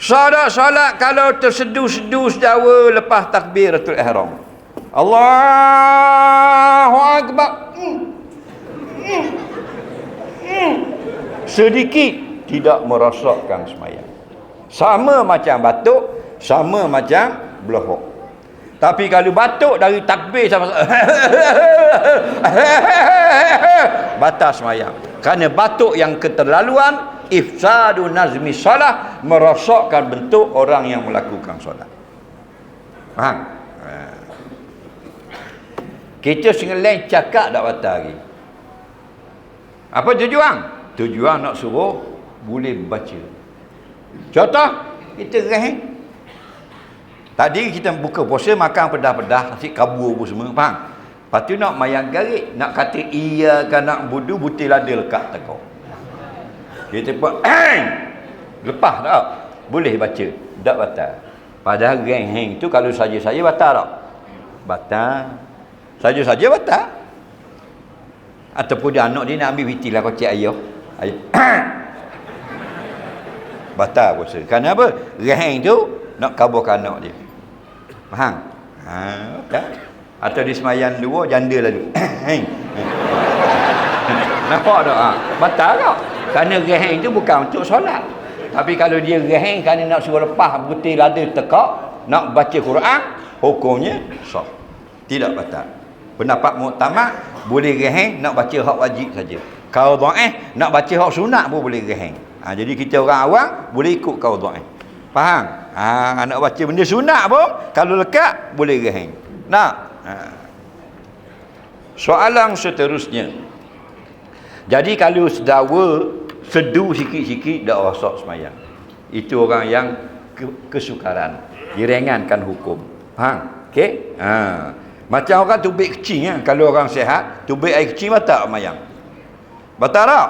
Solat solat kalau tersedu-sedu sedawa lepas takbiratul ihram. Allahu akbar. Hmm. Hmm. Hmm. Sedikit tidak merosakkan semayang. Sama macam batuk, sama macam belahok. Tapi kalau batuk dari takbir sama batas semayang. Kerana batuk yang keterlaluan ifsadu nazmi salah merosakkan bentuk orang yang melakukan solat. Faham? Ha. Kita setengah lain cakap tak batal lagi. Apa tujuan? Tujuan nak suruh boleh baca. Contoh, kita rehat. Tadi kita buka puasa makan pedah-pedah, asyik kabur pun semua, faham? Lepas tu nak mayang garik, nak kata iya kan nak budu, butir lada lekat tekau. Kita buat, eh! Lepas tak? Boleh baca. Tak batal. Padahal geng tu kalau saja-saja batal tak? Batal. Saja-saja batal. Ataupun dia anak dia nak ambil piti lah kocik ayah. Ayah. batal puasa. Kerana apa? Geng tu nak kaburkan anak dia. Faham? Ha, batal. Atau di semayan dua janda lalu. Nampak tak? Ha? Batal tak? Kerana geheng itu bukan untuk solat. Tapi kalau dia geheng kerana nak suruh lepas butir lada tekak, nak baca Quran, hukumnya sah. Tidak batal. Pendapat muktamad boleh geheng nak baca hak wajib saja. Kalau dhaif nak baca hak sunat pun boleh geheng. Ha, jadi kita orang awam boleh ikut kau dhaif. Faham? Ha, nak baca benda sunat pun kalau lekat boleh geheng. Nak? Ha. Soalan seterusnya. Jadi kalau sedawa sedu sikit-sikit dak rosak semayang. Itu orang yang ke kesukaran. Direngankan hukum. Faham? Okey? Ha. Macam orang tubik kecil ya. Kalau orang sehat, tubik air kecil batal semayang. Batal tak?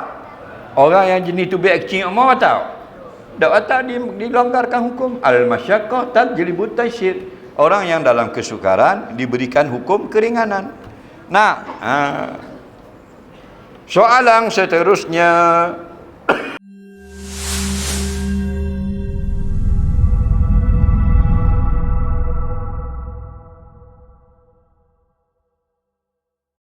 Orang yang jenis tubik kecil mau batal? Tak batal di, dilonggarkan hukum. Al-masyaqqah tajlibu taysir. Orang yang dalam kesukaran diberikan hukum keringanan. Nah, ha. Soalan seterusnya